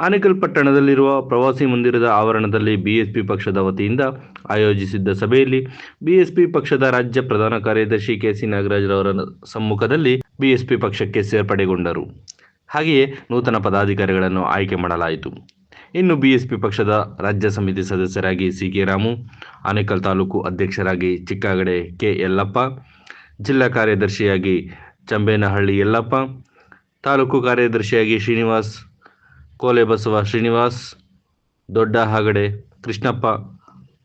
ಆನೇಕಲ್ ಪಟ್ಟಣದಲ್ಲಿರುವ ಪ್ರವಾಸಿ ಮಂದಿರದ ಆವರಣದಲ್ಲಿ ಬಿಎಸ್ಪಿ ಪಕ್ಷದ ವತಿಯಿಂದ ಆಯೋಜಿಸಿದ್ದ ಸಭೆಯಲ್ಲಿ ಬಿಎಸ್ಪಿ ಪಕ್ಷದ ರಾಜ್ಯ ಪ್ರಧಾನ ಕಾರ್ಯದರ್ಶಿ ಕೆಸಿ ನಾಗರಾಜ್ರವರ ಸಮ್ಮುಖದಲ್ಲಿ ಬಿಎಸ್ಪಿ ಪಕ್ಷಕ್ಕೆ ಸೇರ್ಪಡೆಗೊಂಡರು. ಹಾಗೆಯೇ ನೂತನ ಪದಾಧಿಕಾರಿಗಳನ್ನು ಆಯ್ಕೆ ಮಾಡಲಾಯಿತು. ಇನ್ನು ಬಿಎಸ್ಪಿ ಪಕ್ಷದ ರಾಜ್ಯ ಸಮಿತಿ ಸದಸ್ಯರಾಗಿ ಸಿ ಕೆ ರಾಮು, ಆನೇಕಲ್ ತಾಲೂಕು ಅಧ್ಯಕ್ಷರಾಗಿ ಚಿಕ್ಕಾಗಡೆ ಕೆ ಯಲ್ಲಪ್ಪ, ಜಿಲ್ಲಾ ಕಾರ್ಯದರ್ಶಿಯಾಗಿ ಚಂಬೇನಹಳ್ಳಿ ಯಲ್ಲಪ್ಪ, ತಾಲೂಕು ಕಾರ್ಯದರ್ಶಿಯಾಗಿ ಶ್ರೀನಿವಾಸ್ ಕೋಲೆಬಸವ ಶ್ರೀನಿವಾಸ್, ದೊಡ್ಡ ಹಾಗಡೆ, ಕೃಷ್ಣಪ್ಪ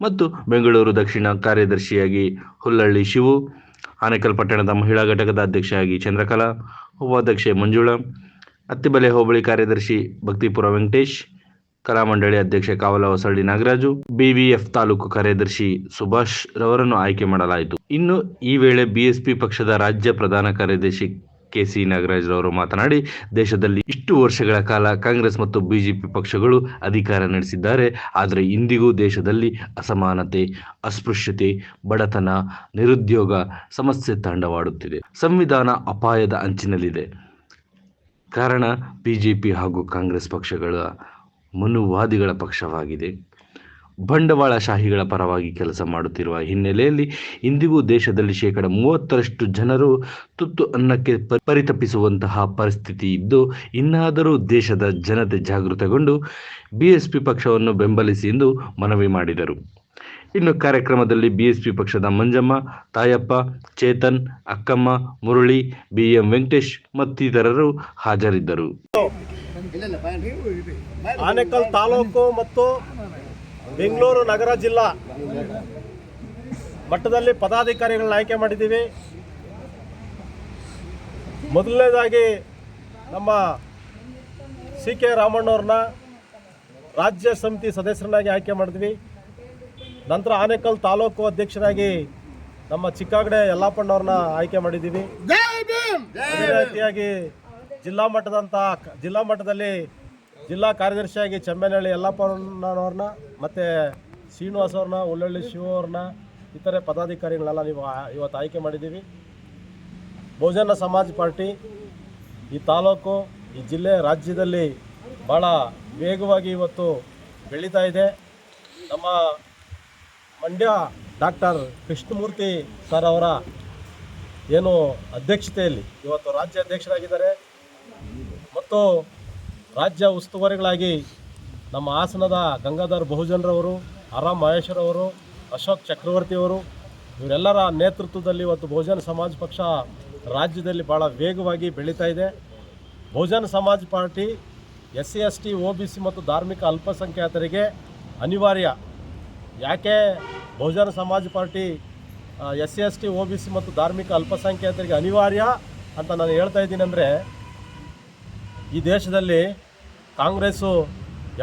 ಮತ್ತು ಬೆಂಗಳೂರು ದಕ್ಷಿಣ ಕಾರ್ಯದರ್ಶಿಯಾಗಿ ಹುಲ್ಲಳ್ಳಿ ಶಿವು, ಆನೇಕಲ್ ಪಟ್ಟಣದ ಮಹಿಳಾ ಘಟಕದ ಅಧ್ಯಕ್ಷೆಯಾಗಿ ಚಂದ್ರಕಲಾ, ಉಪಾಧ್ಯಕ್ಷೆ ಮಂಜುಳ ಅತ್ತಿಬಲೆ ಹೋಬಳಿ ಕಾರ್ಯದರ್ಶಿ ಭಕ್ತಿಪುರ ವೆಂಕಟೇಶ್ ಕಲಾಮಂಡಳಿ ಅಧ್ಯಕ್ಷ ಕಾವಲ ಹೊಸಳ್ಳಿ ನಾಗರಾಜು, ಬಿವಿಎಫ್ ತಾಲೂಕು ಕಾರ್ಯದರ್ಶಿ ಸುಭಾಷ್ ರವರನ್ನು ಆಯ್ಕೆ ಮಾಡಲಾಯಿತು. ಇನ್ನು ಈ ವೇಳೆ ಬಿಎಸ್ಪಿ ಪಕ್ಷದ ರಾಜ್ಯ ಪ್ರಧಾನ ಕಾರ್ಯದರ್ಶಿ ಕೆಸಿ ನಾಗರಾಜ್ ರವರು ಮಾತನಾಡಿ, ದೇಶದಲ್ಲಿ ಇಷ್ಟು ವರ್ಷಗಳ ಕಾಲ ಕಾಂಗ್ರೆಸ್ ಮತ್ತು ಬಿಜೆಪಿ ಪಕ್ಷಗಳು ಅಧಿಕಾರ ನಡೆಸಿದ್ದಾರೆ. ಆದರೆ ಇಂದಿಗೂ ದೇಶದಲ್ಲಿ ಅಸಮಾನತೆ, ಅಸ್ಪೃಶ್ಯತೆ, ಬಡತನ, ನಿರುದ್ಯೋಗ ಸಮಸ್ಯೆ ತಾಂಡವಾಡುತ್ತಿದೆ. ಸಂವಿಧಾನ ಅಪಾಯದ ಅಂಚಿನಲ್ಲಿದೆ. ಕಾರಣ ಬಿಜೆಪಿ ಹಾಗೂ ಕಾಂಗ್ರೆಸ್ ಪಕ್ಷಗಳ ಮನುವಾದಿಗಳ ಪಕ್ಷವಾಗಿದೆ. ಬಂಡವಾಳಶಾಹಿಗಳ ಪರವಾಗಿ ಕೆಲಸ ಮಾಡುತ್ತಿರುವ ಹಿನ್ನೆಲೆಯಲ್ಲಿ ಇಂದಿಗೂ ದೇಶದಲ್ಲಿ ಶೇಕಡ ಮೂವತ್ತರಷ್ಟು ಜನರು ತುತ್ತು ಅನ್ನಕ್ಕೆ ಪರಿತಪಿಸುವಂತಹ ಪರಿಸ್ಥಿತಿ ಇದ್ದು, ಇನ್ನಾದರೂ ದೇಶದ ಜನತೆ ಜಾಗೃತಗೊಂಡು ಬಿಎಸ್ಪಿ ಪಕ್ಷವನ್ನು ಬೆಂಬಲಿಸಿ ಎಂದು ಮನವಿ ಮಾಡಿದರು. ಇನ್ನು ಕಾರ್ಯಕ್ರಮದಲ್ಲಿ ಬಿಎಸ್ಪಿ ಪಕ್ಷದ ಮಂಜಮ್ಮ, ತಾಯಪ್ಪ, ಚೇತನ್, ಅಕ್ಕಮ್ಮ, ಮುರಳಿ, ಬಿಎಂ ವೆಂಕಟೇಶ್ ಮತ್ತಿತರರು ಹಾಜರಿದ್ದರು. ಆನೇಕಲ್ ತಾಲೂಕು ಮತ್ತು ಬೆಂಗಳೂರು ನಗರ ಜಿಲ್ಲಾ ಮಟ್ಟದಲ್ಲಿ ಪದಾಧಿಕಾರಿಗಳನ್ನ ಆಯ್ಕೆ ಮಾಡಿದ್ದೀವಿ. ಮೊದಲನೇದಾಗಿ ನಮ್ಮ ಸಿ ಕೆ ರಾಮಣ್ಣವ್ರನ್ನ ರಾಜ್ಯ ಸಮಿತಿ ಸದಸ್ಯರನ್ನಾಗಿ ಆಯ್ಕೆ ಮಾಡಿದ್ವಿ. ನಂತರ ಆನೇಕಲ್ ತಾಲೂಕು ಅಧ್ಯಕ್ಷರಾಗಿ ನಮ್ಮ ಚಿಕ್ಕಾಗಡೆ ಯಲ್ಲಪ್ಪಣ್ಣವ್ರನ್ನ ಆಯ್ಕೆ ಮಾಡಿದ್ದೀವಿ. ಅದೇ ರೀತಿಯಾಗಿ ಜಿಲ್ಲಾ ಮಟ್ಟದಂಥ ಜಿಲ್ಲಾ ಮಟ್ಟದಲ್ಲಿ ಜಿಲ್ಲಾ ಕಾರ್ಯದರ್ಶಿಯಾಗಿ ಚೆಮ್ಮೆನಹಳ್ಳಿ ಯಲ್ಲಪ್ಪನವ್ರನ್ನ ಮತ್ತು ಶ್ರೀನಿವಾಸ ಅವ್ರನ್ನ ಉಳ್ಳಳ್ಳಿ ಶಿವ ಅವ್ರನ್ನ, ಇತರೆ ಪದಾಧಿಕಾರಿಗಳನ್ನೆಲ್ಲ ನೀವು ಇವತ್ತು ಆಯ್ಕೆ ಮಾಡಿದ್ದೀವಿ. ಬಹುಜನ ಸಮಾಜ ಪಾರ್ಟಿ ಈ ತಾಲೂಕು, ಈ ಜಿಲ್ಲೆ ರಾಜ್ಯದಲ್ಲಿ ಭಾಳ ವೇಗವಾಗಿ ಇವತ್ತು ಬೆಳೀತಾ ಇದೆ. ನಮ್ಮ ಮಂಡ್ಯ ಡಾಕ್ಟರ್ ಕೃಷ್ಣಮೂರ್ತಿ ಸರ್ ಅವರ ಏನು ಅಧ್ಯಕ್ಷತೆಯಲ್ಲಿ ಇವತ್ತು ರಾಜ್ಯ ಅಧ್ಯಕ್ಷರಾಗಿದ್ದಾರೆ ಮತ್ತು ರಾಜ್ಯ ಉಸ್ತುವಾರಿಗಳಾಗಿ ನಮ್ಮ ಹಾಸನದ ಗಂಗಾಧರ್ ಬಹುಜನರವರು ಆರಾಮ್ ಮಹೇಶ್ವರವರು ಅಶೋಕ್ ಚಕ್ರವರ್ತಿಯವರು, ಇವರೆಲ್ಲರ ನೇತೃತ್ವದಲ್ಲಿ ಇವತ್ತು ಬಹುಜನ ಸಮಾಜ ಪಕ್ಷ ರಾಜ್ಯದಲ್ಲಿ ಭಾಳ ವೇಗವಾಗಿ ಬೆಳೀತಾ ಇದೆ. Bahujan Samaj party S C S T O B C ಮತ್ತು ಧಾರ್ಮಿಕ ಅಲ್ಪಸಂಖ್ಯಾತರಿಗೆ ಅನಿವಾರ್ಯ. ಯಾಕೆ Bahujan Samaj party S C S T O B C ಮತ್ತು ಧಾರ್ಮಿಕ ಅಲ್ಪಸಂಖ್ಯಾತರಿಗೆ ಅನಿವಾರ್ಯ ಅಂತ ನಾನು ಹೇಳ್ತಾ ಇದ್ದೀನಿ ಅಂದರೆ ಈ ದೇಶದಲ್ಲಿ ಕಾಂಗ್ರೆಸ್ಸು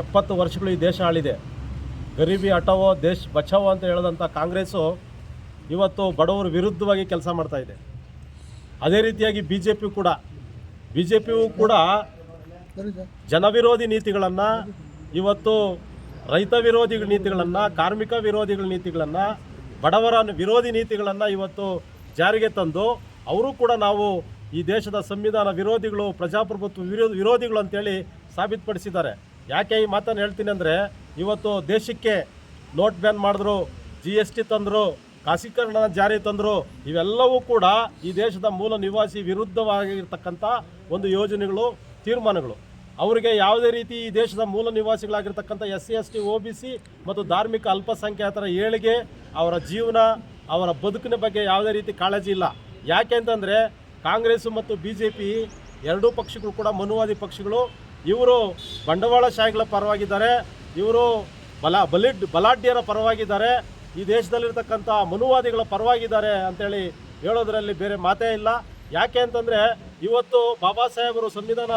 ಎಪ್ಪತ್ತು ವರ್ಷಗಳು ಈ ದೇಶ ಆಳಿದೆ. ಗರೀಬಿ ಹಠವೋ ದೇಶ ಬಚಾವೋ ಅಂತ ಹೇಳಿದಂಥ ಕಾಂಗ್ರೆಸ್ಸು ಇವತ್ತು ಬಡವರ ವಿರುದ್ಧವಾಗಿ ಕೆಲಸ ಮಾಡ್ತಾ ಇದೆ. ಅದೇ ರೀತಿಯಾಗಿ ಬಿ ಜೆ ಪಿ ಕೂಡ ಬಿ ಜೆ ಪಿಯು ಕೂಡ ಜನವಿರೋಧಿ ನೀತಿಗಳನ್ನು, ಇವತ್ತು ರೈತ ವಿರೋಧಿ ನೀತಿಗಳನ್ನು, ಕಾರ್ಮಿಕ ವಿರೋಧಿಗಳ ನೀತಿಗಳನ್ನು, ಬಡವರ ವಿರೋಧಿ ನೀತಿಗಳನ್ನು ಇವತ್ತು ಜಾರಿಗೆ ತಂದು ಅವರು ಕೂಡ ನಾವು ಈ ದೇಶದ ಸಂವಿಧಾನ ವಿರೋಧಿಗಳು, ಪ್ರಜಾಪ್ರಭುತ್ವ ವಿರೋಧ ವಿರೋಧಿಗಳು ಅಂತೇಳಿ ಸಾಬೀತುಪಡಿಸಿದ್ದಾರೆ. ಯಾಕೆ ಈ ಮಾತನ್ನು ಹೇಳ್ತೀನಿ ಅಂದರೆ, ಇವತ್ತು ದೇಶಕ್ಕೆ ನೋಟ್ ಬ್ಯಾನ್ ಮಾಡಿದ್ರು ಜಿ ಎಸ್ ಟಿ ತಂದರು ಖಾಸೀಕರಣ ಜಾರಿ ತಂದರು, ಇವೆಲ್ಲವೂ ಕೂಡ ಈ ದೇಶದ ಮೂಲ ನಿವಾಸಿ ವಿರುದ್ಧವಾಗಿರ್ತಕ್ಕಂಥ ಒಂದು ಯೋಜನೆಗಳು, ತೀರ್ಮಾನಗಳು. ಅವರಿಗೆ ಯಾವುದೇ ರೀತಿ ಈ ದೇಶದ ಮೂಲ ನಿವಾಸಿಗಳಾಗಿರ್ತಕ್ಕಂಥ S C, S T O B, C ಮತ್ತು ಧಾರ್ಮಿಕ ಅಲ್ಪಸಂಖ್ಯಾತರ ಏಳಿಗೆ ಅವರ ಜೀವನ, ಅವರ ಬದುಕಿನ ಬಗ್ಗೆ ಯಾವುದೇ ರೀತಿ ಕಾಳಜಿ ಇಲ್ಲ. ಯಾಕೆ ಅಂತಂದರೆ, ಕಾಂಗ್ರೆಸ್ ಮತ್ತು ಬಿ ಜೆ ಪಿ ಎರಡೂ ಪಕ್ಷಗಳು ಕೂಡ ಮನುವಾದಿ ಪಕ್ಷಗಳು. ಇವರು ಬಂಡವಾಳಶಾಹಿಗಳ ಪರವಾಗಿದ್ದಾರೆ, ಇವರು ಬಲ ಬಲಿಡ್ ಬಲಾಢ್ಯರ ಪರವಾಗಿದ್ದಾರೆ, ಈ ದೇಶದಲ್ಲಿರ್ತಕ್ಕಂಥ ಮನುವಾದಿಗಳ ಪರವಾಗಿದ್ದಾರೆ ಅಂತೇಳಿ ಹೇಳೋದ್ರಲ್ಲಿ ಬೇರೆ ಮಾತೇ ಇಲ್ಲ. ಯಾಕೆ ಅಂತಂದರೆ ಇವತ್ತು ಬಾಬಾ ಸಾಹೇಬರು ಸಂವಿಧಾನ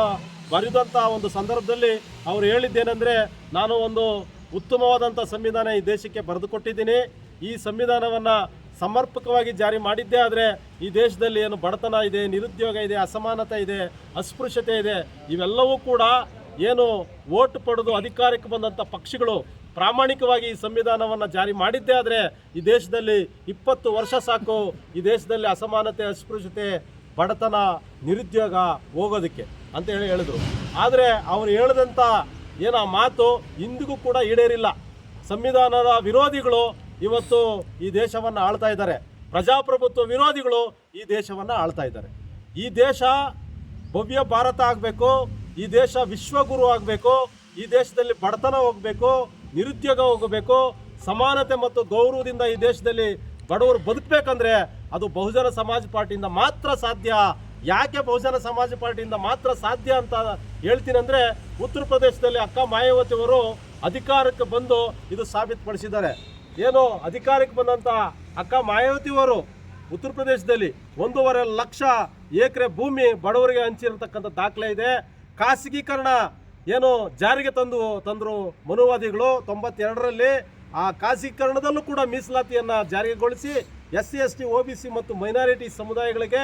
ಬರೆದಂಥ ಒಂದು ಸಂದರ್ಭದಲ್ಲಿ ಅವರು ಹೇಳಿದ್ದೇನೆಂದರೆ, ನಾನು ಒಂದು ಉತ್ತಮವಾದಂಥ ಸಂವಿಧಾನ ಈ ದೇಶಕ್ಕೆ ಬರೆದುಕೊಟ್ಟಿದ್ದೀನಿ. ಈ ಸಂವಿಧಾನವನ್ನು ಸಮರ್ಪಕವಾಗಿ ಜಾರಿ ಮಾಡಿದ್ದೇ, ಆದರೆ ಈ ದೇಶದಲ್ಲಿ ಏನು ಬಡತನ ಇದೆ, ನಿರುದ್ಯೋಗ ಇದೆ, ಅಸಮಾನತೆ ಇದೆ, ಅಸ್ಪೃಶ್ಯತೆ ಇದೆ, ಇವೆಲ್ಲವೂ ಕೂಡ ಏನು ಓಟ್ ಪಡೆದು ಅಧಿಕಾರಕ್ಕೆ ಬಂದಂಥ ಪಕ್ಷಗಳು ಪ್ರಾಮಾಣಿಕವಾಗಿ ಈ ಸಂವಿಧಾನವನ್ನು ಜಾರಿ ಮಾಡಿದ್ದೇ, ಆದರೆ ಈ ದೇಶದಲ್ಲಿ ಇಪ್ಪತ್ತು ವರ್ಷ ಸಾಕು ಈ ದೇಶದಲ್ಲಿ ಅಸಮಾನತೆ, ಅಸ್ಪೃಶ್ಯತೆ, ಬಡತನ, ನಿರುದ್ಯೋಗ ಹೋಗೋದಕ್ಕೆ ಅಂತ ಹೇಳಿ ಹೇಳಿದರು. ಆದರೆ ಅವರು ಹೇಳಿದಂಥ ಏನು ಆ ಮಾತು ಇಂದಿಗೂ ಕೂಡ ಈಡೇರಿಲ್ಲ. ಸಂವಿಧಾನದ ವಿರೋಧಿಗಳು ಇವತ್ತು ಈ ದೇಶವನ್ನು ಆಳ್ತಾ ಇದ್ದಾರೆ. ಪ್ರಜಾಪ್ರಭುತ್ವ ವಿರೋಧಿಗಳು ಈ ದೇಶವನ್ನು ಆಳ್ತಾ ಇದ್ದಾರೆ. ಈ ದೇಶ ಭವ್ಯ ಭಾರತ ಆಗಬೇಕು, ಈ ದೇಶ ವಿಶ್ವಗುರು ಆಗಬೇಕು, ಈ ದೇಶದಲ್ಲಿ ಬಡತನ ಹೋಗಬೇಕು, ನಿರುದ್ಯೋಗ ಹೋಗಬೇಕು, ಸಮಾನತೆ ಮತ್ತು ಗೌರವದಿಂದ ಈ ದೇಶದಲ್ಲಿ ಬಡವರು ಬದುಕಬೇಕಂದ್ರೆ ಅದು ಬಹುಜನ ಸಮಾಜ ಪಾರ್ಟಿಯಿಂದ ಮಾತ್ರ ಸಾಧ್ಯ. ಯಾಕೆ ಬಹುಜನ ಸಮಾಜ ಪಾರ್ಟಿಯಿಂದ ಮಾತ್ರ ಸಾಧ್ಯ ಅಂತ ಹೇಳ್ತೀನಿ ಅಂದರೆ, ಉತ್ತರ ಪ್ರದೇಶದಲ್ಲಿ ಅಕ್ಕ ಮಾಯಾವತಿ ಅವರು ಅಧಿಕಾರಕ್ಕೆ ಬಂದು ಇದು ಸಾಬೀತುಪಡಿಸಿದ್ದಾರೆ. ಏನು ಅಧಿಕಾರಕ್ಕೆ ಬಂದಂಥ ಅಕ್ಕ ಮಾಯಾವತಿಯವರು ಉತ್ತರ ಪ್ರದೇಶದಲ್ಲಿ ಒಂದೂವರೆ ಲಕ್ಷ ಎಕರೆ ಭೂಮಿ ಬಡವರಿಗೆ ಹಂಚಿರತಕ್ಕಂಥ ದಾಖಲೆ ಇದೆ. ಖಾಸಗೀಕರಣ ಏನು ಜಾರಿಗೆ ತಂದು ತಂದರು ಮನುವಾದಿಗಳು ತೊಂಬತ್ತೆರಡರಲ್ಲಿ. ಆ ಖಾಸಗೀಕರಣದಲ್ಲೂ ಕೂಡ ಮೀಸಲಾತಿಯನ್ನು ಜಾರಿಗೊಳಿಸಿ S C S T O B C ಮತ್ತು ಮೈನಾರಿಟಿ ಸಮುದಾಯಗಳಿಗೆ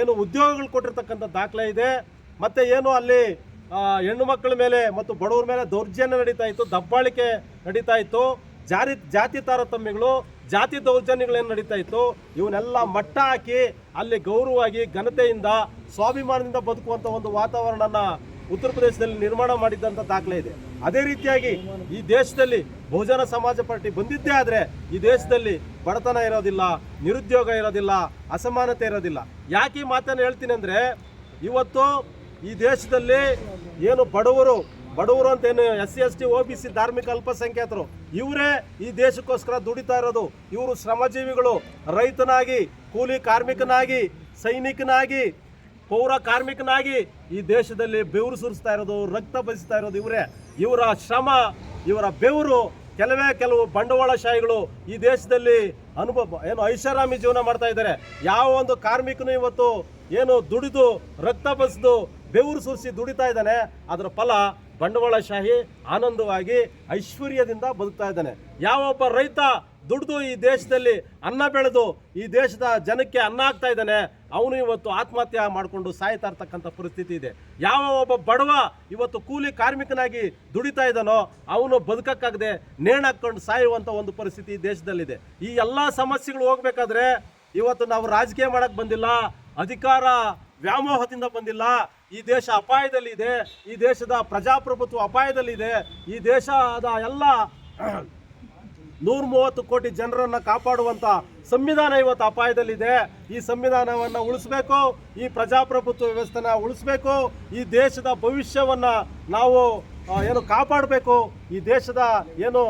ಏನು ಉದ್ಯೋಗಗಳು ಕೊಟ್ಟಿರ್ತಕ್ಕಂಥ ದಾಖಲೆ ಇದೆ. ಮತ್ತು ಏನು ಅಲ್ಲಿ ಹೆಣ್ಣು ಮಕ್ಕಳ ಮೇಲೆ ಮತ್ತು ಬಡವರ ಮೇಲೆ ದೌರ್ಜನ್ಯ ನಡೀತಾ ಇತ್ತು, ದಬ್ಬಾಳಿಕೆ ನಡೀತಾ ಇತ್ತು. ಜಾರಿ ಜಾತಿ ತಾರತಮ್ಯಗಳು, ಜಾತಿ ದೌರ್ಜನ್ಯಗಳೇನು ನಡೀತಾ ಇತ್ತು, ಇವನ್ನೆಲ್ಲ ಮಟ್ಟ ಹಾಕಿ ಅಲ್ಲಿ ಗೌರವವಾಗಿ, ಘನತೆಯಿಂದ, ಸ್ವಾಭಿಮಾನದಿಂದ ಬದುಕುವಂಥ ಒಂದು ವಾತಾವರಣನ ಉತ್ತರ ಪ್ರದೇಶದಲ್ಲಿ ನಿರ್ಮಾಣ ಮಾಡಿದ್ದಂಥ ದಾಖಲೆ ಇದೆ. ಅದೇ ರೀತಿಯಾಗಿ ಈ ದೇಶದಲ್ಲಿ ಬಹುಜನ ಸಮಾಜ ಪಾರ್ಟಿ ಬಂದಿದ್ದೇ ಆದರೆ ಈ ದೇಶದಲ್ಲಿ ಬಡತನ ಇರೋದಿಲ್ಲ, ನಿರುದ್ಯೋಗ ಇರೋದಿಲ್ಲ, ಅಸಮಾನತೆ ಇರೋದಿಲ್ಲ. ಯಾಕೆ ಈ ಮಾತನ್ನು ಹೇಳ್ತೀನಿ ಅಂದರೆ, ಇವತ್ತು ಈ ದೇಶದಲ್ಲಿ ಏನು ಬಡವರು ಬಡವರು ಅಂತ ಏನು S C, S T O B, C ಧಾರ್ಮಿಕ ಅಲ್ಪಸಂಖ್ಯಾತರು, ಇವರೇ ಈ ದೇಶಕ್ಕೋಸ್ಕರ ದುಡಿತಾ ಇರೋದು. ಇವರು ಶ್ರಮಜೀವಿಗಳು, ರೈತನಾಗಿ, ಕೂಲಿ ಕಾರ್ಮಿಕನಾಗಿ, ಸೈನಿಕನಾಗಿ, ಪೌರ ಕಾರ್ಮಿಕನಾಗಿ ಈ ದೇಶದಲ್ಲಿ ಬೆವರು ಸುರಿಸ್ತಾ ಇರೋದು, ರಕ್ತ ಬಸಿಸ್ತಾ ಇರೋದು ಇವರೇ. ಇವರ ಶ್ರಮ, ಇವರ ಬೆವರು ಕೆಲವೇ ಕೆಲವು ಬಂಡವಾಳಶಾಹಿಗಳು ಈ ದೇಶದಲ್ಲಿ ಅನುಭವ, ಏನು ಐಷಾರಾಮಿ ಜೀವನ ಮಾಡ್ತಾ ಇದ್ದಾರೆ. ಯಾವ ಒಂದು ಕಾರ್ಮಿಕನು ಇವತ್ತು ಏನು ದುಡಿದು, ರಕ್ತ ಬಸಿದು ಬೆವರು ಸುರಿಸಿ ದುಡಿತಾ ಇದ್ದಾನೆ, ಅದರ ಫಲ ಬಂಡವಾಳಶಾಹಿ ಆನಂದವಾಗಿ ಐಶ್ವರ್ಯದಿಂದ ಬದುಕ್ತಾ ಇದ್ದಾನೆ. ಯಾವೊಬ್ಬ ರೈತ ದುಡಿದು ಈ ದೇಶದಲ್ಲಿ ಅನ್ನ ಬೆಳೆದು ಈ ದೇಶದ ಜನಕ್ಕೆ ಅನ್ನ ಆಗ್ತಾ ಇದ್ದಾನೆ, ಅವನು ಇವತ್ತು ಆತ್ಮಹತ್ಯೆ ಮಾಡಿಕೊಂಡು ಸಾಯ್ತಾ ಇರ್ತಕ್ಕಂಥ ಪರಿಸ್ಥಿತಿ ಇದೆ. ಯಾವ ಒಬ್ಬ ಬಡವ ಇವತ್ತು ಕೂಲಿ ಕಾರ್ಮಿಕನಾಗಿ ದುಡಿತಾ ಇದ್ದಾನೋ, ಅವನು ಬದುಕಕ್ಕಾಗದೆ ನೇಣಾಕೊಂಡು ಸಾಯುವಂಥ ಒಂದು ಪರಿಸ್ಥಿತಿ ಈ ದೇಶದಲ್ಲಿದೆ. ಈ ಎಲ್ಲ ಸಮಸ್ಯೆಗಳು ಹೋಗಬೇಕಾದ್ರೆ ಇವತ್ತು ನಾವು ರಾಜಕೀಯ ಮಾಡಕ್ಕೆ ಬಂದಿಲ್ಲ, ಅಧಿಕಾರ ವ್ಯಾಮೋಹದಿಂದ ಬಂದಿಲ್ಲ ಈ ದೇಶ ಅಪಾಯದಲ್ಲಿದೆ, ಈ ದೇಶದ ಪ್ರಜಾಪ್ರಭುತ್ವ ಅಪಾಯದಲ್ಲಿದೆ, ಈ ದೇಶದ ಎಲ್ಲ ನೂರ ಮೂವತ್ತು ಕೋಟಿ ಜನರನ್ನ ಕಾಪಾಡುವಂತ ಸಂವಿಧಾನ ಇವತ್ತು ಅಪಾಯದಲ್ಲಿದೆ. ಈ ಸಂವಿಧಾನವನ್ನು ಉಳಿಸ್ಬೇಕು, ಈ ಪ್ರಜಾಪ್ರಭುತ್ವ ವ್ಯವಸ್ಥೆನ ಉಳಿಸ್ಬೇಕು, ಈ ದೇಶದ ಭವಿಷ್ಯವನ್ನ ನಾವು ಏನು ಕಾಪಾಡಬೇಕು, ಈ ದೇಶದ ಏನು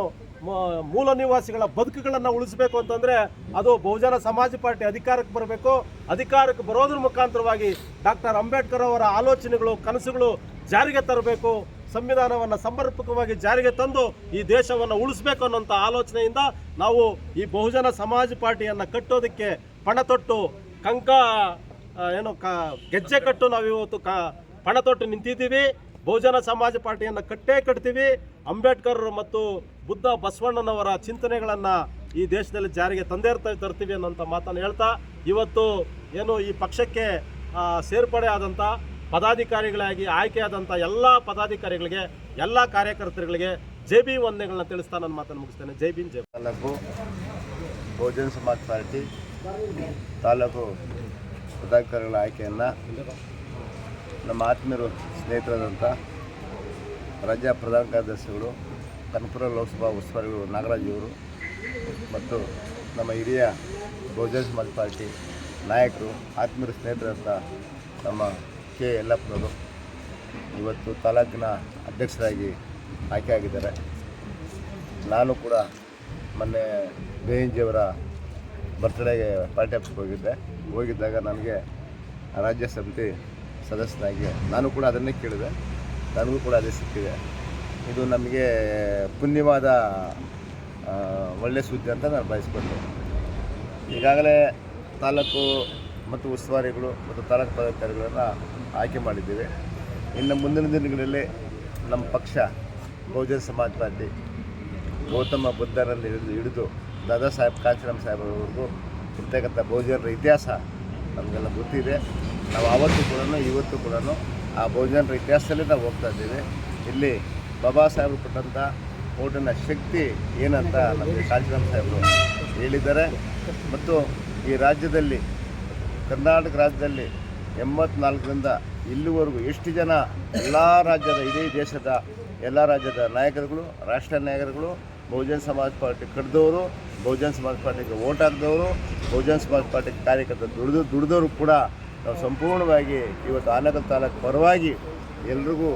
ಮೂಲ ನಿವಾಸಿಗಳ ಬದುಕುಗಳನ್ನು ಉಳಿಸಬೇಕು ಅಂತಂದ್ರೆ ಅದು ಬಹುಜನ ಸಮಾಜ ಪಾರ್ಟಿ ಅಧಿಕಾರಕ್ಕೆ ಬರಬೇಕು. ಅಧಿಕಾರಕ್ಕೆ ಬರೋದ್ರ ಮುಖಾಂತರವಾಗಿ ಡಾಕ್ಟರ್ ಅಂಬೇಡ್ಕರ್ ಅವರ ಆಲೋಚನೆಗಳು, ಕನಸುಗಳು ಜಾರಿಗೆ ತರಬೇಕು. ಸಂವಿಧಾನವನ್ನು ಸಮರ್ಪಕವಾಗಿ ಜಾರಿಗೆ ತಂದು ಈ ದೇಶವನ್ನು ಉಳಿಸಬೇಕು ಅನ್ನೋಂಥ ಆಲೋಚನೆಯಿಂದ ನಾವು ಈ ಬಹುಜನ ಸಮಾಜ ಪಾರ್ಟಿಯನ್ನು ಕಟ್ಟೋದಕ್ಕೆ ಪಣ ತೊಟ್ಟು, ಕಂಕ ಏನು ಕ, ಗೆಜ್ಜೆ ಕಟ್ಟು ನಾವು ಇವತ್ತು ಕ, ಪಣ ತೊಟ್ಟು ನಿಂತಿದ್ದೀವಿ. ಬಹುಜನ ಸಮಾಜ ಪಾರ್ಟಿಯನ್ನು ಕಟ್ಟೇ ಕಟ್ತೀವಿ. ಅಂಬೇಡ್ಕರ್ ಮತ್ತು ಬುದ್ಧ ಬಸವಣ್ಣನವರ ಚಿಂತನೆಗಳನ್ನು ಈ ದೇಶದಲ್ಲಿ ಜಾರಿಗೆ ತಂದೇ ತರ್ತೀವಿ ಅನ್ನೋಂಥ ಮಾತನ್ನು ಹೇಳ್ತಾ, ಇವತ್ತು ಏನು ಈ ಪಕ್ಷಕ್ಕೆ ಸೇರ್ಪಡೆ ಆದಂಥ ಪದಾಧಿಕಾರಿಗಳಾಗಿ ಆಯ್ಕೆಯಾದಂಥ ಎಲ್ಲ ಪದಾಧಿಕಾರಿಗಳಿಗೆ, ಎಲ್ಲ ಕಾರ್ಯಕರ್ತರುಗಳಿಗೆ ಜೈ ಬಿ ವಂದನೆಗಳನ್ನ ತಿಳಿಸ್ತಾ ನನ್ನ ಮಾತನ್ನು ಮುಗಿಸ್ತೇನೆ. ಜೈ ಬಿನ್ ಜೈ ತಾಲೂಕು ಬಹುಜನ ಸಮಾಜ್ ಪಾರ್ಟಿ, ತಾಲೂಕು ಪದಾಧಿಕಾರಿಗಳ ಆಯ್ಕೆಯನ್ನು ನಮ್ಮ ಆತ್ಮೀಯರು ಸ್ನೇಹಿತರಾದಂಥ ರಾಜ್ಯ ಪ್ರಧಾನ ಕಾರ್ಯದರ್ಶಿಗಳು ಕನಕಪುರ ಲೋಕಸಭಾ ಉಸ್ತುವಾರಿ ನಾಗರಾಜ್ ಇವರು ಮತ್ತು ನಮ್ಮ ಹಿರಿಯ ಬಹುಜನ ಸಮಾಜ್ ಪಾರ್ಟಿ ನಾಯಕರು ಆತ್ಮೀಯ ಸ್ನೇಹಿತರಂತ ನಮ್ಮ ಕೆ ಯಲ್ಲಪ್ಪನವರು ಇವತ್ತು ತಾಲೂಕಿನ ಅಧ್ಯಕ್ಷರಾಗಿ ಆಯ್ಕೆಯಾಗಿದ್ದಾರೆ ನಾನು ಕೂಡ ಮೊನ್ನೆ ಬೇಂಜಿಯವರ ಬರ್ತ್ಡೇಗೆ ಪಾರ್ಟಿ ಆಫೀಸ್ಗೆ ಹೋಗಿದ್ದೆ. ಹೋಗಿದ್ದಾಗ ನನಗೆ ರಾಜ್ಯ ಸಮಿತಿ ಸದಸ್ಯನಾಗಿ ನಾನು ಕೂಡ ಅದನ್ನೇ ಕೇಳಿದೆ. ನನಗೂ ಕೂಡ ಅದೇ ಸಿಕ್ಕಿದೆ. ಇದು ನಮಗೆ ಪುಣ್ಯವಾದ ಒಳ್ಳೆಯ ಸುದ್ದಿ ಅಂತ ನಾನು ಬಯಸ್ಕೊಂಡೆ ಈಗಾಗಲೇ ತಾಲೂಕು ಮತ್ತು ಉಸ್ತುವಾರಿಗಳು ಮತ್ತು ತಾಲೂಕು ಪದಾಧಿಕಾರಿಗಳನ್ನು ಆಯ್ಕೆ ಮಾಡಿದ್ದೇವೆ. ಇನ್ನು ಮುಂದಿನ ದಿನಗಳಲ್ಲಿ ನಮ್ಮ ಪಕ್ಷ ಬಹುಜನ ಸಮಾಜ್ ಪಾರ್ಟಿ ಗೌತಮ ಬುದ್ಧರಲ್ಲಿ ಹಿಡಿದು ಹಿಡಿದು ದಾದಾ ಸಾಹೇಬ್, ಕಾಂಚರಾಮ್ ಸಾಹೇಬ್ರವರೆಗೂ ಇರ್ತಕ್ಕಂಥ ಬಹುಜನರ ಇತಿಹಾಸ ನಮಗೆಲ್ಲ ಗೊತ್ತಿದೆ. ನಾವು ಆವತ್ತು ಕೂಡ ಇವತ್ತು ಕೂಡ ಆ ಬಹುಜನರ ಇತಿಹಾಸದಲ್ಲೇ ನಾವು ಹೋಗ್ತಾ ಇದ್ದೀವಿ. ಇಲ್ಲಿ ಬಾಬಾ ಸಾಹೇಬರು ಕೊಟ್ಟಂಥ ಓಟಿನ ಶಕ್ತಿ ಏನಂತ ನಮಗೆ ಕಾಂಚಿರಾಮ್ ಸಾಹೇಬರು ಹೇಳಿದ್ದಾರೆ. ಮತ್ತು ಈ ರಾಜ್ಯದಲ್ಲಿ, ಕರ್ನಾಟಕ ರಾಜ್ಯದಲ್ಲಿ ಎಂಬತ್ನಾಲ್ಕರಿಂದ ಇಲ್ಲಿವರೆಗೂ ಎಷ್ಟು ಜನ ಎಲ್ಲ ರಾಜ್ಯದ, ಇಡೀ ದೇಶದ ಎಲ್ಲ ರಾಜ್ಯದ ನಾಯಕರುಗಳು, ರಾಷ್ಟ್ರೀಯ ನಾಯಕರುಗಳು, ಬಹುಜನ ಸಮಾಜ್ ಪಾರ್ಟಿ ಕಡ್ದವರು, ಬಹುಜನ ಸಮಾಜ್ ಪಾರ್ಟಿಗೆ ಓಟ್ ಹಾಕಿದವರು, ಬಹುಜನ ಸಮಾಜ ಪಾರ್ಟಿ ಕಾರ್ಯಕರ್ತರು ದುಡಿದು, ದುಡಿದವರು ಕೂಡ ನಾವು ಸಂಪೂರ್ಣವಾಗಿ ಇವತ್ತು ಆನಗಲ್ ತಾಲೂಕು ಪರವಾಗಿ ಎಲ್ರಿಗೂ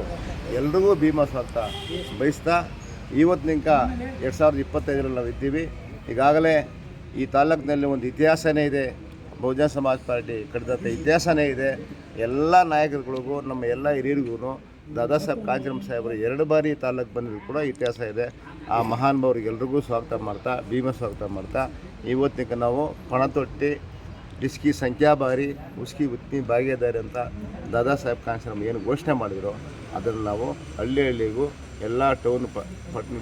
ಎಲ್ರಿಗೂ ಭೀಮಾ ಸ್ವಾಗತ. ಬಯಸ್ತಾ ಇವತ್ತಿನಿಂಕ ಎರಡು ಸಾವಿರದ ಇಪ್ಪತ್ತೈದರಲ್ಲಿ ನಾವು ಇದ್ದೀವಿ. ಈಗಾಗಲೇ ಈ ತಾಲೂಕಿನಲ್ಲಿ ಒಂದು ಇತಿಹಾಸನೇ ಇದೆ. ಬಹುಜನ ಸಮಾಜ ಪಾರ್ಟಿ ಕಟ್ಟಿದಂಥ ಇತಿಹಾಸನೇ ಇದೆ. ಎಲ್ಲ ನಾಯಕರುಗಳಿಗೂ, ನಮ್ಮ ಎಲ್ಲ ಹಿರಿಯರಿಗೂ ದಾದಾ ಸಾಹೇಬ್ ಕಾಂಜರಮ್ ಸಾಹೇಬರು ಎರಡು ಬಾರಿ ತಾಲೂಕು ಬಂದಿದ್ದು ಕೂಡ ಇತಿಹಾಸ ಇದೆ. ಆ ಮಹಾನುಭಾವರಿಗೆಲ್ರಿಗೂ ಸ್ವಾಗತ ಮಾಡ್ತಾ, ಭೀಮ ಸ್ವಾಗತ ಮಾಡ್ತಾ ಇವತ್ತಿನ ನಾವು ಪಣ ತೊಟ್ಟಿ ಡಿಸ್ಕಿ ಸಂಖ್ಯಾಬಾರಿ ಉಸ್ಕಿ ಉತ್ನಿ ಭಾಗಿದಾರಿ ಅಂತ ದಾದಾ ಸಾಹೇಬ್ ಕಾಂಚರಮ್ ಏನು ಘೋಷಣೆ ಮಾಡಿದ್ರು. ಅದನ್ನು ನಾವು ಹಳ್ಳಿ ಹಳ್ಳಿಗೂ ಎಲ್ಲ ಟೌನ್ ಪಟ್ಟಣ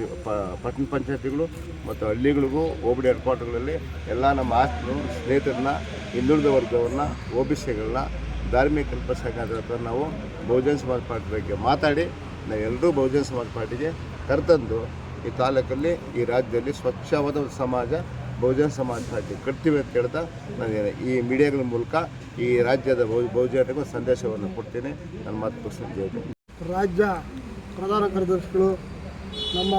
ಪಟ್ಟಣ ಪಂಚಾಯತಿಗಳು ಮತ್ತು ಹಳ್ಳಿಗಳಿಗೂ ಹೋಬಳಿ ಕ್ವಾರ್ಟರ್ಗಳಲ್ಲಿ ಎಲ್ಲ ನಮ್ಮ ಆಸ್ತಿಗಳು, ಸ್ನೇಹಿತರನ್ನ, ಹಿಂದುಳಿದ ವರ್ಗವನ್ನು ಒ ಬಿ ಸಿಗಳನ್ನ ಧಾರ್ಮಿಕ ಅಲ್ಪಸಂಖ್ಯಾತರ ನಾವು ಬಹುಜನ ಸಮಾಜ ಪಾರ್ಟಿ ಬಗ್ಗೆ ಮಾತಾಡಿ ನಾವೆಲ್ಲರೂ ಬಹುಜನ ಸಮಾಜ ಪಾರ್ಟಿಗೆ ಕರೆತಂದು ಈ ತಾಲೂಕಲ್ಲಿ, ಈ ರಾಜ್ಯದಲ್ಲಿ ಸ್ವಚ್ಛವಾದ ಸಮಾಜ ಬಹುಜನ ಸಮಾಜ ಪಾರ್ಟಿ ಕಟ್ತೀವಿ ಅಂತ ಹೇಳ್ತಾ ನಾನು ಈ ಮೀಡಿಯಾಗಳ ಮೂಲಕ ಈ ರಾಜ್ಯದ ಬಹು ಬಹುಜನರಿಗೂ ಸಂದೇಶವನ್ನು ಕೊಡ್ತೀನಿ. ನನ್ನ ಮಾತು ಮುಗಿಸ್ತೀನಿ. ರಾಜ್ಯ ಪ್ರಧಾನ ಕಾರ್ಯದರ್ಶಿಗಳು, ನಮ್ಮ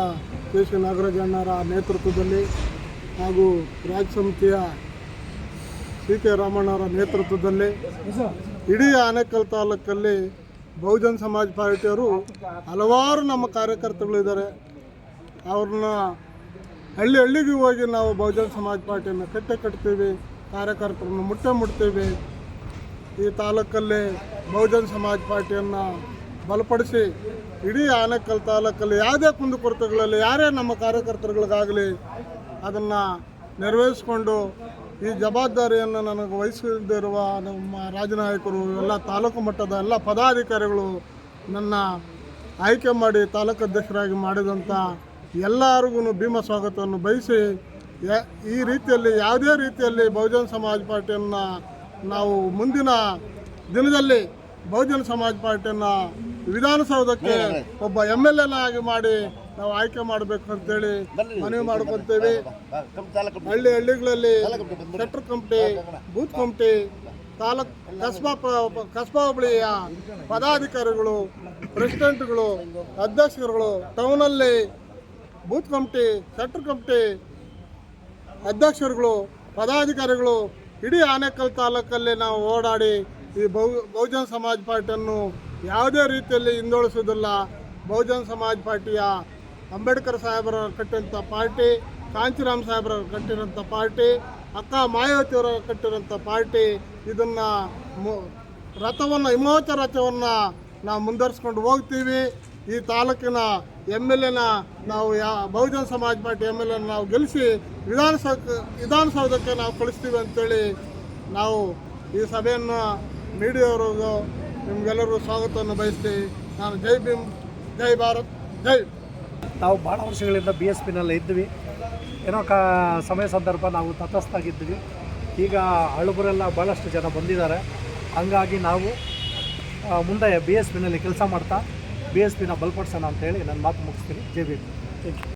ಕೆ ನಾಗರಾಜ ನೇತೃತ್ವದಲ್ಲಿ ಹಾಗೂ ರಾಜ್ಯ ಸಮಿತಿಯ ಸಿ ಕೆ ರಾಮಣ್ಣವರ ನೇತೃತ್ವದಲ್ಲಿ ಇಡೀ ಆನೇಕಲ್ ತಾಲೂಕಲ್ಲಿ ಬಹುಜನ್ ಸಮಾಜ್ ಪಾರ್ಟಿಯವರು ಹಲವಾರು ನಮ್ಮ ಕಾರ್ಯಕರ್ತರುಗಳಿದ್ದಾರೆ ಅವ್ರನ್ನ ಹಳ್ಳಿ ಹಳ್ಳಿಗೆ ಹೋಗಿ ನಾವು ಬಹುಜನ್ ಸಮಾಜ್ ಪಾರ್ಟಿಯನ್ನು ಕಟ್ಟೆ ಕಟ್ತೀವಿ, ಕಾರ್ಯಕರ್ತರನ್ನು ಮುಟ್ಟೆ ಮುಟ್ತೀವಿ. ಈ ತಾಲೂಕಲ್ಲಿ ಬಹುಜನ ಸಮಾಜ್ ಪಾರ್ಟಿಯನ್ನು ಬಲಪಡಿಸಿ ಇಡೀ ಆನೇಕಲ್ ತಾಲೂಕಲ್ಲಿ ಯಾವುದೇ ಕುಂದುಕೊರತೆಗಳಲ್ಲಿ ಯಾರೇ ನಮ್ಮ ಕಾರ್ಯಕರ್ತರುಗಳಿಗಾಗಲಿ ಅದನ್ನು ನೆರವೇರಿಸಿಕೊಂಡು ಈ ಜವಾಬ್ದಾರಿಯನ್ನು ನನಗೆ ವಹಿಸಿದಿರುವ ನಮ್ಮ ರಾಜನಾಯಕರು, ಎಲ್ಲ ತಾಲೂಕು ಮಟ್ಟದ ಎಲ್ಲ ಪದಾಧಿಕಾರಿಗಳು ನನ್ನ ಆಯ್ಕೆ ಮಾಡಿ ತಾಲೂಕು ಅಧ್ಯಕ್ಷರಾಗಿ ಮಾಡಿದಂಥ ಎಲ್ಲರಿಗೂ ಭೀಮ ಸ್ವಾಗತವನ್ನು ಬಯಸಿ ಈ ರೀತಿಯಲ್ಲಿ ಯಾವುದೇ ರೀತಿಯಲ್ಲಿ ಬಹುಜನ ಸಮಾಜ ಪಾರ್ಟಿಯನ್ನು ನಾವು ಮುಂದಿನ ದಿನದಲ್ಲಿ ಬಹುಜನ ಸಮಾಜ ಪಾರ್ಟಿಯನ್ನು ವಿಧಾನಸೌಧಕ್ಕೆ ಒಬ್ಬ ಎಂ ಎಲ್ ಎಲ್ ಆಗಿ ಮಾಡಿ ನಾವು ಆಯ್ಕೆ ಮಾಡಬೇಕು ಅಂತೇಳಿ ಮನವಿ ಮಾಡ್ಕೊತೇವೆ. ಹಳ್ಳಿ ಹಳ್ಳಿಗಳಲ್ಲಿ sector committee booth committee taluk Kasba Kasba ಹೋಬಳಿಯ ಪದಾಧಿಕಾರಿಗಳು ಪ್ರೆಸಿಡೆಂಟ್ಗಳು ಅಧ್ಯಕ್ಷರುಗಳು ಟೌನಲ್ಲಿ ಬೂತ್ ಕಮಿಟಿ ಸೆಕ್ಟರ್ ಕಮಿಟಿ ಅಧ್ಯಕ್ಷರುಗಳು ಪದಾಧಿಕಾರಿಗಳು ಇಡೀ ಆನೇಕಲ್ ತಾಲೂಕಲ್ಲಿ ನಾವು ಓಡಾಡಿ ಈ ಬಹು ಬಹುಜನ ಸಮಾಜ್ ಪಾರ್ಟಿಯನ್ನು ಯಾವುದೇ ರೀತಿಯಲ್ಲಿ ಹಿಂದುಳಿಸೋದಿಲ್ಲ ಬಹುಜನ ಸಮಾಜ್ ಪಾರ್ಟಿಯ ಅಂಬೇಡ್ಕರ್ ಸಾಹೇಬರ ಕಟ್ಟಿದಂಥ ಪಾರ್ಟಿ, ಕಾಂಚಿರಾಮ್ ಸಾಹೇಬರ ಕಟ್ಟಿರೋಂಥ ಪಾರ್ಟಿ, ಅಕ್ಕ ಮಾಯಾವತಿಯವರ ಕಟ್ಟಿರೋಂಥ ಪಾರ್ಟಿ, ಇದನ್ನು ರಥವನ್ನು ಹಿಮೋಚ ರಥವನ್ನು ನಾವು ಮುಂದುವರಿಸ್ಕೊಂಡು ಹೋಗ್ತೀವಿ. ಈ ತಾಲೂಕಿನ ಎಂ ಎಲ್ ಎನ ನಾವು ಯಾ, Bahujan Samaj Party M L ಎನ ನಾವು ಗೆಲ್ಲಿಸಿ ವಿಧಾನಸೌಧ ವಿಧಾನಸೌಧಕ್ಕೆ ನಾವು ಕಳಿಸ್ತೀವಿ ಅಂತೇಳಿ ನಾವು ಈ ಸಭೆಯನ್ನು ಮೀಡಿಯಾವ್ರಿಗೂ ನಿಮಗೆಲ್ಲರಿಗೂ ಸ್ವಾಗತವನ್ನು ಬಯಸ್ತೀವಿ ನಾನು ಜೈ ಭೀಮ್ ಜೈ ಭಾರತ್ ಜೈ ನಾವು ಭಾಳ ವರ್ಷಗಳಿಂದ ಬಿ ಎಸ್ ಪಿನಲ್ಲಿ ಇದ್ವಿ. ಏನೋ ಕಾ ಸಮಯ ಸಂದರ್ಭ ನಾವು ತಟಸ್ಥಾಗಿದ್ವಿ ಈಗ ಹಳುಬರೆಲ್ಲ ಭಾಳಷ್ಟು ಜನ ಬಂದಿದ್ದಾರೆ. ಹಂಗಾಗಿ ನಾವು ಮುಂದೆ ಬಿ ಎಸ್ ಪಿನಲ್ಲಿ ಕೆಲಸ ಮಾಡ್ತಾ ಬಿ ಎಸ್ ಪಿನ ಬಲಪಡಿಸೋಣ ಅಂತೇಳಿ ನನ್ನ ಮಾತು ಮುಗಿಸ್ತೀನಿ. ಜೈ ಭೀಮ್. Thank you